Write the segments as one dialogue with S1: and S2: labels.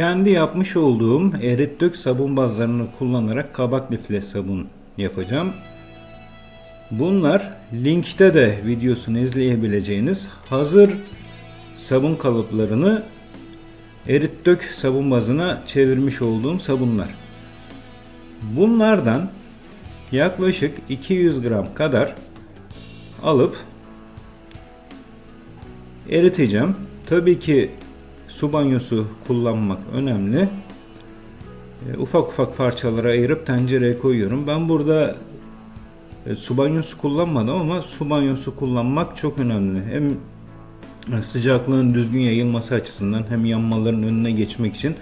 S1: Kendi yapmış olduğum erit dök sabun bazlarını kullanarak kabak lifle sabun yapacağım. Bunlar linkte de videosunu izleyebileceğiniz hazır sabun kalıplarını erit dök sabun bazına çevirmiş olduğum sabunlar. Bunlardan yaklaşık 200 gram kadar alıp eriteceğim. Tabii ki su banyosu kullanmak önemli. E, ufak ufak parçalara ayırıp tencereye koyuyorum. Ben burada e, su banyosu kullanmadım ama su banyosu kullanmak çok önemli. Hem sıcaklığın düzgün yayılması açısından hem yanmaların önüne geçmek için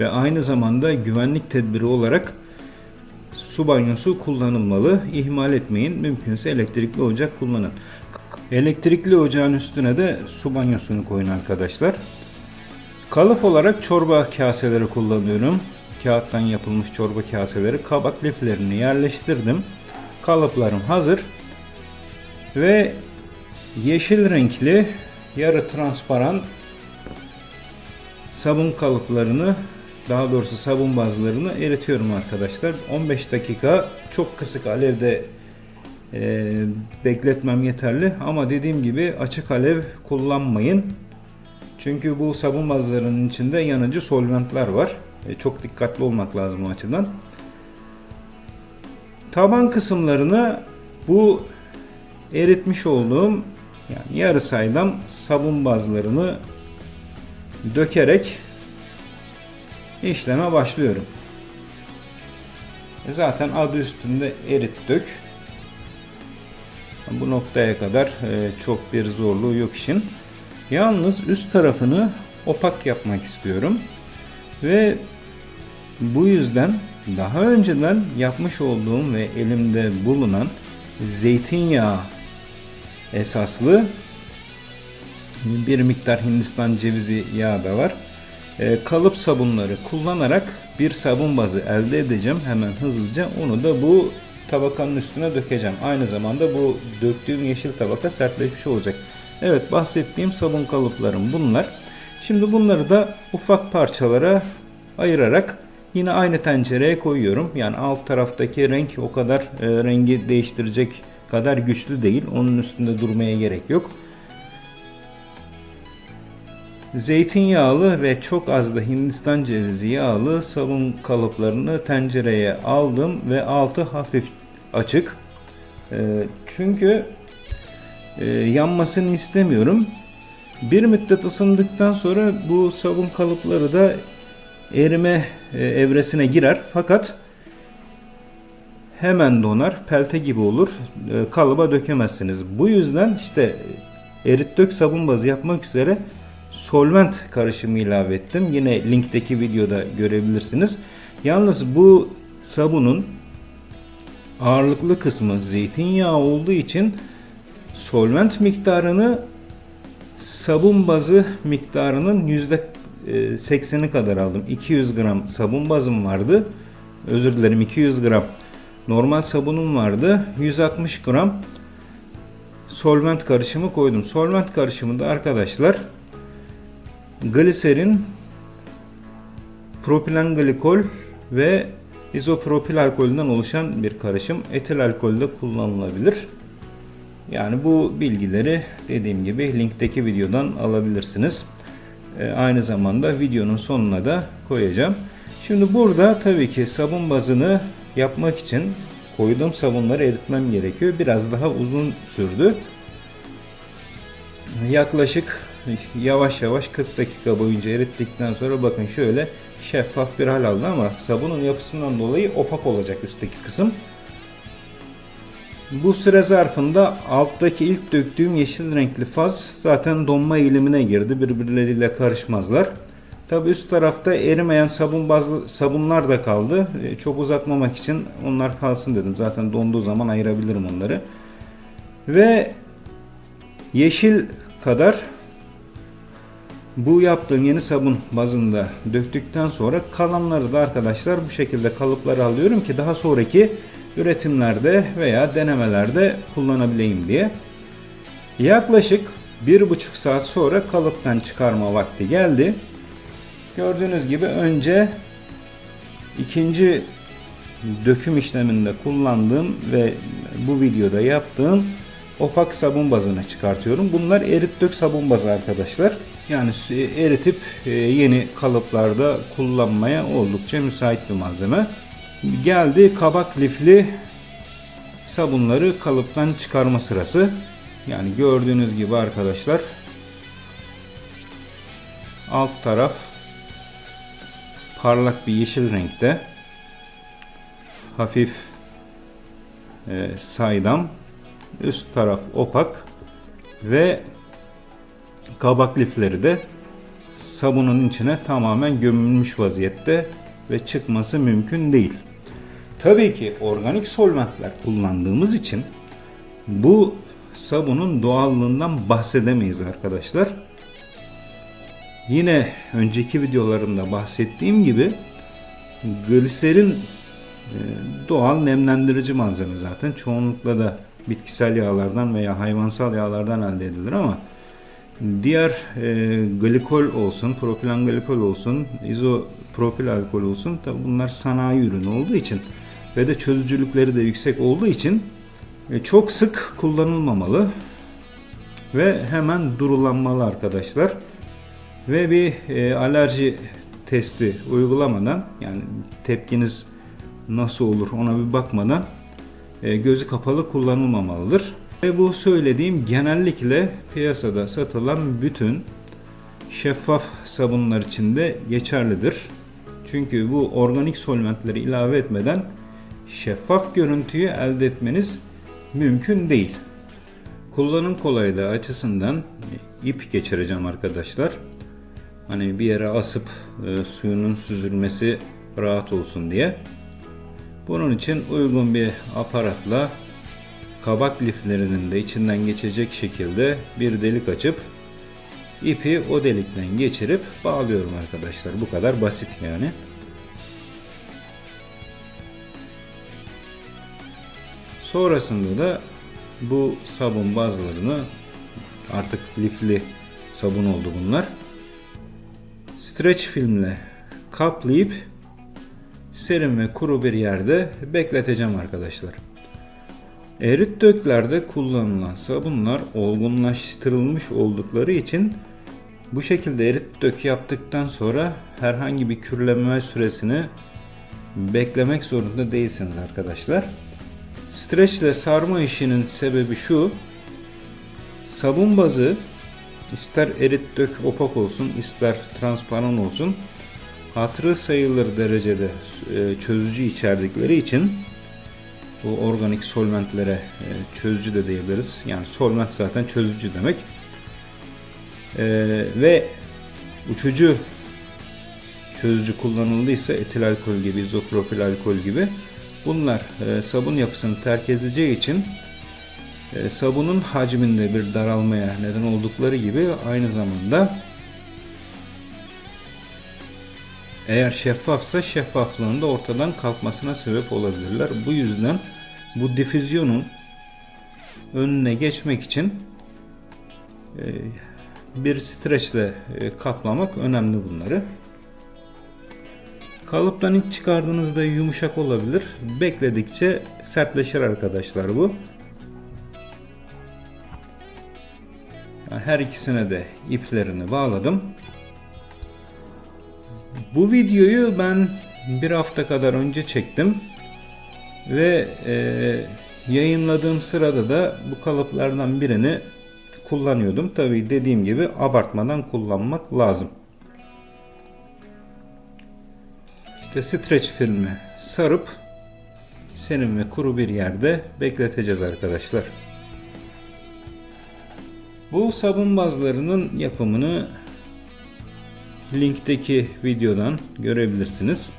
S1: ve aynı zamanda güvenlik tedbiri olarak su banyosu kullanılmalı. İhmal etmeyin. Mümkünse elektrikli ocak kullanın. Elektrikli ocağın üstüne de su banyosunu koyun arkadaşlar. Kalıp olarak çorba kaseleri kullanıyorum. Kağıttan yapılmış çorba kaseleri. Kabak liflerini yerleştirdim. Kalıplarım hazır. Ve yeşil renkli yarı transparan sabun kalıplarını daha doğrusu sabun bazlarını eritiyorum arkadaşlar. 15 dakika çok kısık alevde e, bekletmem yeterli ama dediğim gibi açık alev kullanmayın. Çünkü bu sabun bazlarının içinde yanıcı solventler var. E, çok dikkatli olmak lazım o açıdan. Taban kısımlarını bu eritmiş olduğum yani yarı saydam sabun bazlarını dökerek işleme başlıyorum. E, Zaten adı üstünde erit dök. Bu noktaya kadar e, çok bir zorluğu yok işin. Yalnız üst tarafını opak yapmak istiyorum. Ve bu yüzden daha önceden yapmış olduğum ve elimde bulunan zeytinyağı esaslı bir miktar Hindistan cevizi yağı da var. E, kalıp sabunları kullanarak bir sabun bazı elde edeceğim hemen hızlıca. Onu da bu tabakanın üstüne dökeceğim. Aynı zamanda bu döktüğüm yeşil tabaka sertleşmiş olacak. Evet bahsettiğim sabun kalıplarım bunlar. Şimdi bunları da ufak parçalara ayırarak yine aynı tencereye koyuyorum. Yani alt taraftaki renk o kadar e, rengi değiştirecek kadar güçlü değil. Onun üstünde durmaya gerek yok. Zeytinyağlı ve çok az da Hindistan cevizi yağlı sabun kalıplarını tencereye aldım ve altı hafif açık. E, çünkü e, yanmasını istemiyorum. Bir müddet ısındıktan sonra bu sabun kalıpları da erime e, evresine girer. Fakat hemen donar, pelte gibi olur. E, kalıba dökemezsiniz. Bu yüzden işte erit dök sabun bazı yapmak üzere solvent karışımı ilave ettim. Yine linkteki videoda görebilirsiniz. Yalnız bu sabunun ağırlıklı kısmı zeytinyağı olduğu için solvent miktarını sabun bazı miktarının yüzde 80'i kadar aldım. 200 gram sabun bazım vardı. Özür dilerim 200 gram normal sabunum vardı. 160 gram solvent karışımı koydum. Solvent karışımında arkadaşlar gliserin, propilen glikol ve izopropil alkolünden oluşan bir karışım. Etil alkol de kullanılabilir. Yani bu bilgileri dediğim gibi linkteki videodan alabilirsiniz. E, aynı zamanda videonun sonuna da koyacağım. Şimdi burada tabii ki sabun bazını yapmak için koyduğum sabunları eritmem gerekiyor. Biraz daha uzun sürdü. Yaklaşık yavaş yavaş 40 dakika boyunca erittikten sonra bakın şöyle şeffaf bir hal aldı ama sabunun yapısından dolayı opak olacak üstteki kısım. Bu süre zarfında alttaki ilk döktüğüm yeşil renkli faz zaten donma eğilimine girdi. Birbirleriyle karışmazlar. Tabi üst tarafta erimeyen sabun bazlı sabunlar da kaldı. E, çok uzatmamak için onlar kalsın dedim. Zaten donduğu zaman ayırabilirim onları. Ve yeşil kadar bu yaptığım yeni sabun bazında döktükten sonra kalanları da arkadaşlar bu şekilde kalıpları alıyorum ki daha sonraki üretimlerde veya denemelerde kullanabileyim diye. Yaklaşık bir buçuk saat sonra kalıptan çıkarma vakti geldi. Gördüğünüz gibi önce ikinci döküm işleminde kullandığım ve bu videoda yaptığım opak sabun bazını çıkartıyorum. Bunlar erit dök sabun bazı arkadaşlar. Yani eritip e, yeni kalıplarda kullanmaya oldukça müsait bir malzeme. Geldi kabak lifli sabunları kalıptan çıkarma sırası. Yani gördüğünüz gibi arkadaşlar alt taraf parlak bir yeşil renkte hafif e, saydam üst taraf opak ve kabak lifleri de sabunun içine tamamen gömülmüş vaziyette ve çıkması mümkün değil. Tabii ki organik solventler kullandığımız için bu sabunun doğallığından bahsedemeyiz arkadaşlar. Yine önceki videolarımda bahsettiğim gibi gliserin e, doğal nemlendirici malzeme zaten. Çoğunlukla da bitkisel yağlardan veya hayvansal yağlardan elde edilir ama diğer e, glikol olsun, propilen glikol olsun, izopropil alkol olsun tabi bunlar sanayi ürünü olduğu için ve de çözücülükleri de yüksek olduğu için e, çok sık kullanılmamalı ve hemen durulanmalı arkadaşlar. Ve bir e, alerji testi uygulamadan yani tepkiniz nasıl olur ona bir bakmadan e, gözü kapalı kullanılmamalıdır. Ve bu söylediğim genellikle piyasada satılan bütün şeffaf sabunlar için de geçerlidir. Çünkü bu organik solventleri ilave etmeden şeffaf görüntüyü elde etmeniz mümkün değil. Kullanım kolaylığı açısından ip geçireceğim arkadaşlar. Hani bir yere asıp e, suyunun süzülmesi rahat olsun diye. Bunun için uygun bir aparatla kabak liflerinin de içinden geçecek şekilde bir delik açıp ipi o delikten geçirip bağlıyorum arkadaşlar. Bu kadar basit yani. Sonrasında da bu sabun bazlarını artık lifli sabun oldu bunlar. Streç filmle kaplayıp serin ve kuru bir yerde bekleteceğim arkadaşlar. Erit döklerde kullanılan sabunlar olgunlaştırılmış oldukları için bu şekilde erit dök yaptıktan sonra herhangi bir kürleme süresini beklemek zorunda değilsiniz arkadaşlar. Streçle sarma işinin sebebi şu. Sabun bazı ister erit dök opak olsun ister transparan olsun hatırı sayılır derecede e, çözücü içerdikleri için bu organik solventlere e, çözücü de diyebiliriz. Yani solvent zaten çözücü demek. E, ve uçucu çözücü kullanıldıysa etil alkol gibi, izopropil alkol gibi bunlar sabun yapısını terk edeceği için sabunun hacminde bir daralmaya neden oldukları gibi aynı zamanda Eğer şeffafsa şeffaflığın da ortadan kalkmasına sebep olabilirler. Bu yüzden bu difüzyonun önüne geçmek için e, bir streçle e, kaplamak önemli bunları. Kalıptan ilk çıkardığınızda yumuşak olabilir. Bekledikçe sertleşir arkadaşlar bu. Her ikisine de iplerini bağladım. Bu videoyu ben bir hafta kadar önce çektim ve e, yayınladığım sırada da bu kalıplardan birini kullanıyordum. Tabi dediğim gibi abartmadan kullanmak lazım. İşte streç filmi sarıp serin ve kuru bir yerde bekleteceğiz arkadaşlar. Bu sabun bazlarının yapımını linkteki videodan görebilirsiniz.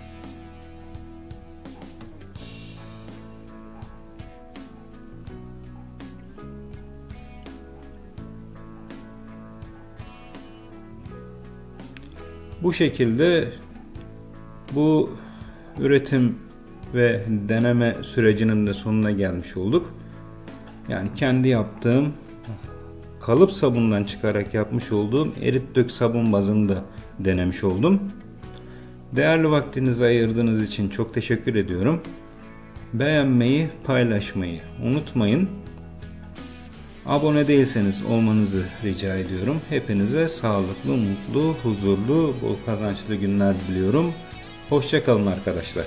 S1: Bu şekilde bu üretim ve deneme sürecinin de sonuna gelmiş olduk. Yani kendi yaptığım kalıp sabundan çıkarak yapmış olduğum erit dök sabun bazını da denemiş oldum. Değerli vaktinizi ayırdığınız için çok teşekkür ediyorum. Beğenmeyi, paylaşmayı unutmayın. Abone değilseniz olmanızı rica ediyorum. Hepinize sağlıklı, mutlu, huzurlu, bol kazançlı günler diliyorum. Hoşçakalın arkadaşlar.